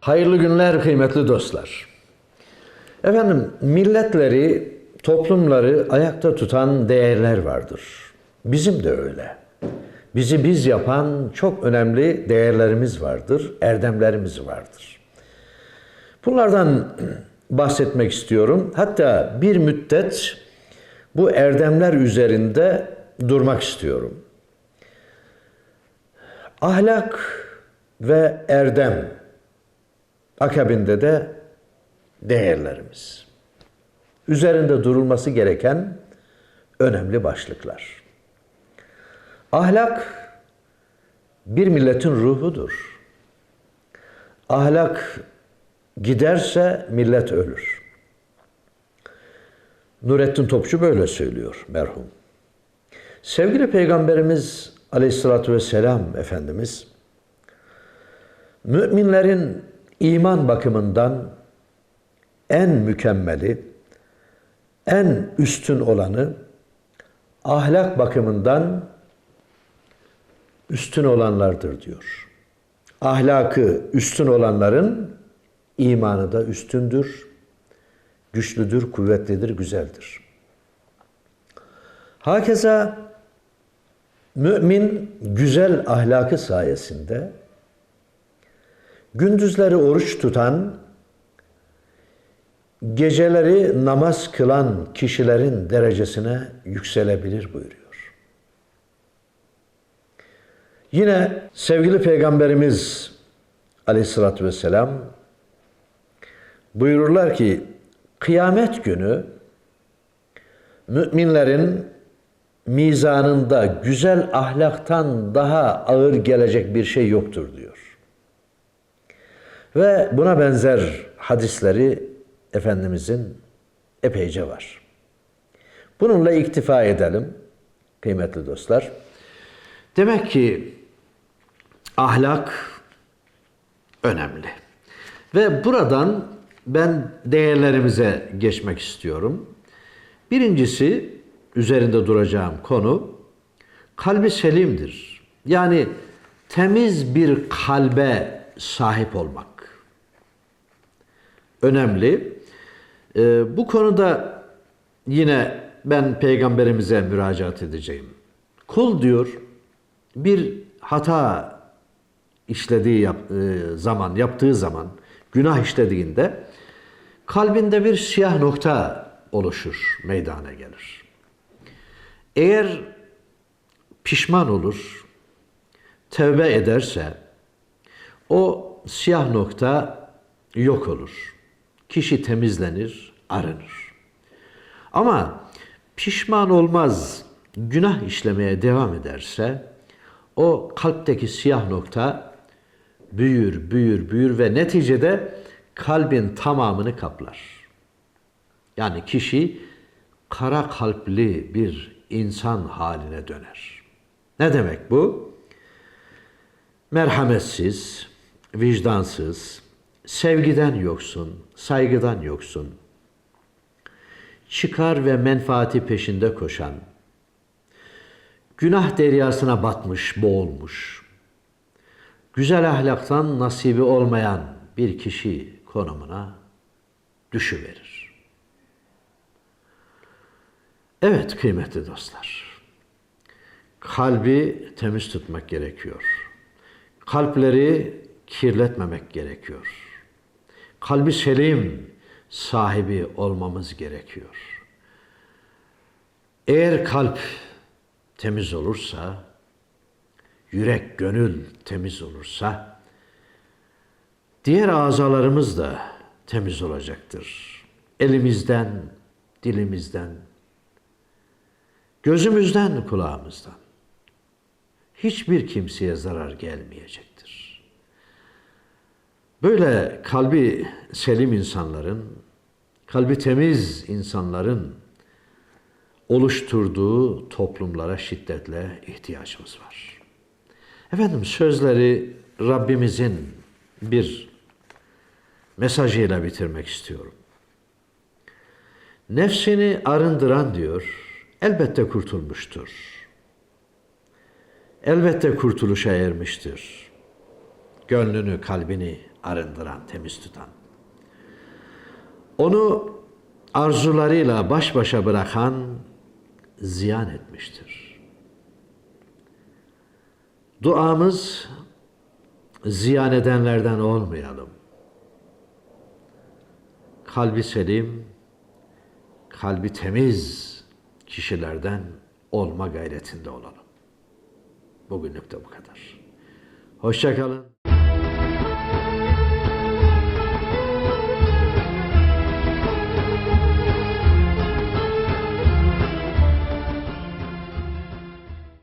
Hayırlı günler kıymetli dostlar. Efendim milletleri, toplumları ayakta tutan değerler vardır. Bizim de öyle. Bizi biz yapan çok önemli değerlerimiz vardır, erdemlerimiz vardır. Bunlardan bahsetmek istiyorum. Hatta bir müddet bu erdemler üzerinde durmak istiyorum. Ahlak ve erdem akabinde de değerlerimiz. Üzerinde durulması gereken önemli başlıklar. Ahlak bir milletin ruhudur. Ahlak giderse millet ölür. Nurettin Topçu böyle söylüyor merhum. Sevgili Peygamberimiz Aleyhisselatü Vesselam Efendimiz müminlerin iman bakımından en mükemmeli, en üstün olanı, ahlak bakımından üstün olanlardır diyor. Ahlakı üstün olanların imanı da üstündür, güçlüdür, kuvvetlidir, güzeldir. Hakeza mümin güzel ahlakı sayesinde gündüzleri oruç tutan, geceleri namaz kılan kişilerin derecesine yükselebilir buyuruyor. Yine sevgili Peygamberimiz Aleyhisselatü Vesselam buyururlar ki kıyamet günü müminlerin mizanında güzel ahlaktan daha ağır gelecek bir şey yoktur diyor. Ve buna benzer hadisleri Efendimizin epeyce var. Bununla iktifa edelim kıymetli dostlar. Demek ki ahlak önemli. Ve buradan ben değerlerimize geçmek istiyorum. Birincisi üzerinde duracağım konu kalbi selimdir. Yani temiz bir kalbe sahip olmak. Önemli. Ee, bu konuda yine ben peygamberimize müracaat edeceğim. Kul diyor bir hata işlediği yap, e, zaman, yaptığı zaman, günah işlediğinde kalbinde bir siyah nokta oluşur, meydana gelir. Eğer pişman olur, tevbe ederse o siyah nokta yok olur. Kişi temizlenir, arınır. Ama pişman olmaz, günah işlemeye devam ederse o kalpteki siyah nokta büyür, büyür, büyür ve neticede kalbin tamamını kaplar. Yani kişi kara kalpli bir insan haline döner. Ne demek bu? Merhametsiz, vicdansız, sevgiden yoksun, saygıdan yoksun, çıkar ve menfaati peşinde koşan, günah deryasına batmış, boğulmuş, güzel ahlaktan nasibi olmayan bir kişi konumuna düşüverir. Evet kıymetli dostlar, kalbi temiz tutmak gerekiyor. Kalpleri kirletmemek gerekiyor. Kalbi selim sahibi olmamız gerekiyor. Eğer kalp temiz olursa, yürek, gönül temiz olursa, diğer azalarımız da temiz olacaktır. Elimizden, dilimizden, gözümüzden, kulağımızdan. Hiçbir kimseye zarar gelmeyecektir. Böyle kalbi selim insanların, kalbi temiz insanların oluşturduğu toplumlara şiddetle ihtiyacımız var. Efendim sözleri Rabbimizin bir mesajıyla bitirmek istiyorum. Nefsini arındıran diyor, elbette kurtulmuştur. Elbette kurtuluşa ermiştir. Gönlünü, kalbini arındıran, temiz tutan. Onu arzularıyla baş başa bırakan ziyan etmiştir. Duamız ziyan edenlerden olmayalım. Kalbi selim, kalbi temiz kişilerden olma gayretinde olalım. Bugünlük de bu kadar. Hoşçakalın.